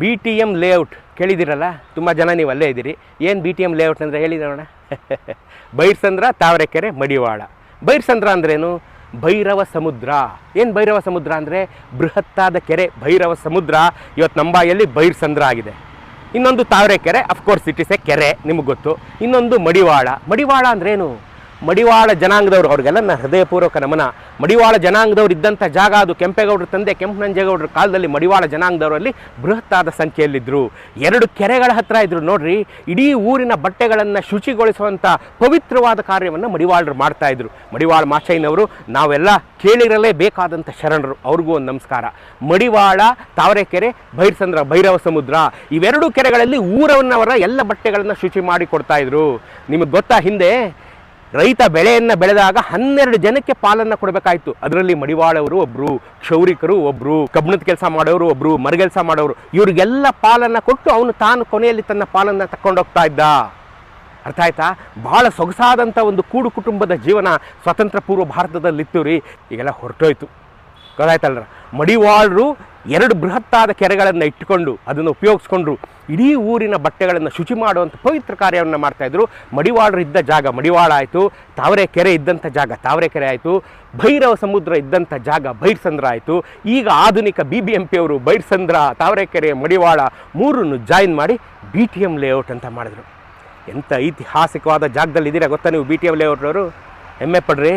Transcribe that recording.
B T M layout ಕೇಳಿದಿರಲ್ಲ ತುಂಬ ಜನ ನೀವು ಅಲ್ಲೇ ಇದ್ದೀರಿ. ಏನು ಬಿ ಟಿ ಎಂ ಲೇಔಟ್ ಅಂದರೆ ಹೇಳಿ ನೋಡೋಣ. ಬೈರ್ಸಂದ್ರ, ತಾವರೆಕೆರೆ, ಮಡಿವಾಳ. ಬೈರ್ಸಂದ್ರ ಅಂದ್ರೇನು? ಭೈರವ ಸಮುದ್ರ. ಏನು ಭೈರವ ಸಮುದ್ರ ಅಂದರೆ? ಬೃಹತ್ತಾದ ಕೆರೆ, ಭೈರವ ಸಮುದ್ರ. ಇವತ್ತು ನಂಬಾಯಲ್ಲಿ ಬೈರ್ಸಂದ್ರ ಆಗಿದೆ. ಇನ್ನೊಂದು Tavarekere of course it is a kere, ನಿಮಗೆ ಗೊತ್ತು. ಇನ್ನೊಂದು ಮಡಿವಾಳ. ಮಡಿವಾಳ ಅಂದ್ರೇನು? ಮಡಿವಾಳ ಜನಾಂಗದವ್ರು, ಅವ್ರಿಗೆಲ್ಲ ನನ್ನ ಹೃದಯಪೂರ್ವಕ ನಮನ. ಮಡಿವಾಳ ಜನಾಂಗದವ್ರು ಇದ್ದಂಥ ಜಾಗ ಅದು ಕೆಂಪೇಗೌಡರ ತಂದೆ ಕೆಂಪನಂಜೇಗೌಡರ ಕಾಲದಲ್ಲಿ ಮಡಿವಾಳ ಜನಾಂಗದವರಲ್ಲಿ ಬೃಹತ್ತಾದ ಸಂಖ್ಯೆಯಲ್ಲಿದ್ದರು ಎರಡು ಕೆರೆಗಳ ಹತ್ರ ಇದ್ದರು ನೋಡ್ರಿ, ಇಡೀ ಊರಿನ ಬಟ್ಟೆಗಳನ್ನು ಶುಚಿಗೊಳಿಸುವಂಥ ಪವಿತ್ರವಾದ ಕಾರ್ಯವನ್ನು ಮಡಿವಾಳರು ಮಾಡ್ತಾ ಇದ್ರು. ಮಡಿವಾಳ ಮಾಚಯ್ಯನವರು, ನಾವೆಲ್ಲ ಕೇಳಿರಲೇಬೇಕಾದಂಥ ಶರಣರು. ಅವ್ರಿಗೂ ಒಂದು ನಮಸ್ಕಾರ. ಮಡಿವಾಳ, ತಾವರೆಕೆರೆ, ಭೈರಸಂದ್ರ, ಭೈರವ ಸಮುದ್ರ ಇವೆರಡು ಕೆರೆಗಳಲ್ಲಿ ಊರವನ್ನವರ ಎಲ್ಲ ಬಟ್ಟೆಗಳನ್ನು ಶುಚಿ ಮಾಡಿ ಕೊಡ್ತಾ ಇದ್ರು. ನಿಮಗೆ ಗೊತ್ತಾ ಹಿಂದೆ? ರೈತ ಬೆಳೆಯನ್ನು ಬೆಳೆದಾಗ ಹನ್ನೆರಡು ಜನಕ್ಕೆ ಪಾಲನ್ನು ಕೊಡಬೇಕಾಯ್ತು. ಅದರಲ್ಲಿ ಮಡಿವಾಳವರು ಒಬ್ಬರು ಕ್ಷೌರಿಕರು ಒಬ್ಬರು ಕಬ್ಬಣದ ಕೆಲಸ ಮಾಡೋರು ಒಬ್ಬರು ಮರಗೆಲಸ ಮಾಡೋರು, ಇವರಿಗೆಲ್ಲ ಪಾಲನ್ನು ಕೊಟ್ಟು ಅವನು ತಾನು ಕೊನೆಯಲ್ಲಿ ತನ್ನ ಪಾಲನ್ನು ತಕ್ಕೊಂಡೋಗ್ತಾ ಇದ್ದ. ಅರ್ಥ ಆಯ್ತಾ? ಭಾಳ ಸೊಗಸಾದಂಥ ಒಂದು ಕೂಡು ಕುಟುಂಬದ ಜೀವನ ಸ್ವತಂತ್ರ ಪೂರ್ವ ಭಾರತದಲ್ಲಿತ್ತು ರೀ. ಈಗೆಲ್ಲ ಹೊರಟೋಯ್ತು. ಗೊತ್ತಾಯ್ತಲ್ರ? ಮಡಿವಾಳರು ಎರಡು ಬೃಹತ್ತಾದ ಕೆರೆಗಳನ್ನು ಇಟ್ಟುಕೊಂಡು ಅದನ್ನು ಉಪಯೋಗಿಸ್ಕೊಂಡ್ರು. ಇಡೀ ಊರಿನ ಬಟ್ಟೆಗಳನ್ನು ಶುಚಿ ಮಾಡುವಂಥ ಪವಿತ್ರ ಕಾರ್ಯವನ್ನು ಮಾಡ್ತಾಯಿದ್ರು ಮಡಿವಾಳರು ಇದ್ದ ಜಾಗ ಮಡಿವಾಳ ಆಯಿತು, ತಾವರೆ ಕೆರೆ ಇದ್ದಂಥ ಜಾಗ ತಾವರೆ ಕೆರೆ ಆಯಿತು, ಭೈರವ ಸಮುದ್ರ ಇದ್ದಂಥ ಜಾಗ ಭೈರ್ಸಂದ್ರ ಆಯಿತು. ಈಗ ಆಧುನಿಕ B B M Byrasandra Tavarekere Madiwala ಮೂರನ್ನು ಜಾಯಿನ್ ಮಾಡಿ ಬಿ ಟಿ ಎಂ ಲೇಔಟ್ ಅಂತ ಮಾಡಿದರು. ಎಂಥ ಐತಿಹಾಸಿಕವಾದ ಜಾಗದಲ್ಲಿ ಇದ್ದೀರಾ ಗೊತ್ತಾ ನೀವು ಬಿ ಟಿ ಎಂ ಲೇಔಟ್ನವರು ಹೆಮ್ಮೆ ಪಡ್ರಿ.